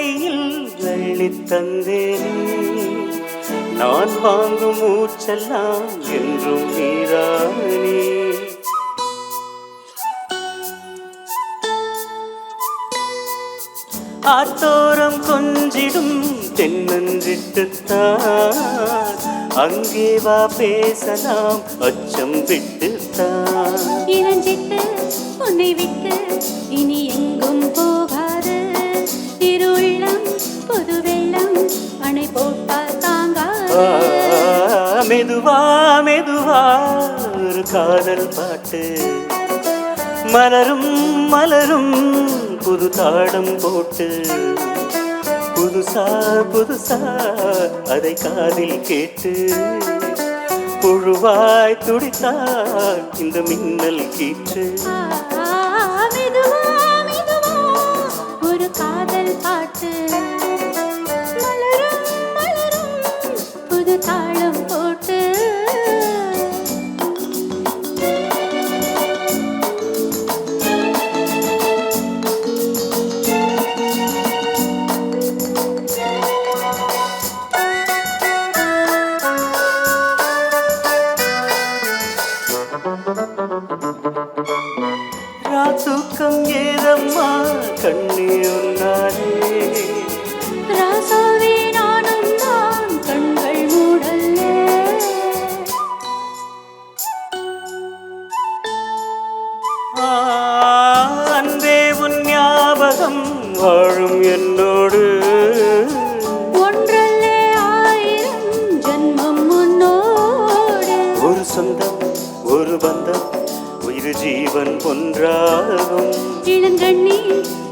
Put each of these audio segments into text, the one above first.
கையில் அள்ளித் தந்தேனே. நான் வாங்கும் மூச்செல்லாம் என்றும் நீரானே ஆத்தோரம் கொஞ்சிடும் தென்னஞ்சிட்டுத்தான் அங்கே வா பேசலாம் அச்சம் விட்டுத்தான் இளஞ்சிட்டு உன்னை விட்டு இனி எங்கும் போகாது. மெதுவா மெதுவா ஒரு காதல் பாட்டு. மலரும் மலரும் புது தாடம் போட்டு. புதுசா புதுசா அதை காதில் கேட்டு. புழுவாய் துடித்தாய் இந்த மின்னல் கீற்று. ஆ, மெதுவா மெதுவா ஒரு காதல் பாட்டு. தாளம் போட்டு ராத்தூக்கம் ஏதம்மா கண்ணே உன்னாலே ராசாவே ஞாபகம் வாழும் என்னோடு. ஒன்றல்ல ஆயிரம் ஜன்மம் முன்னோடு ஒரு சொந்தம் ஒரு பந்தம் உயிர் ஜீவன் ஒன்றாகும். இளங்கண்ணி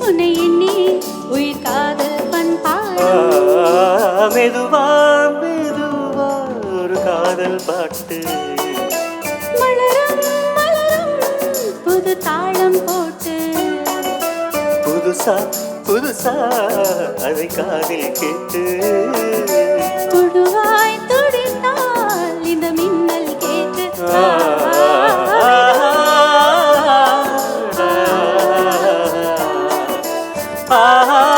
உன்னை எண்ணி உயிர் காதல் ஆ, பண்பாடும் மெதுவா மெதுவா ஒரு காதல் பாட்டு. புதுசா புதுசா அதை காதில் கேட்டு தொடுவாய் தொடித்தால் இந்த மின்னல் கேட்டு ஆஹா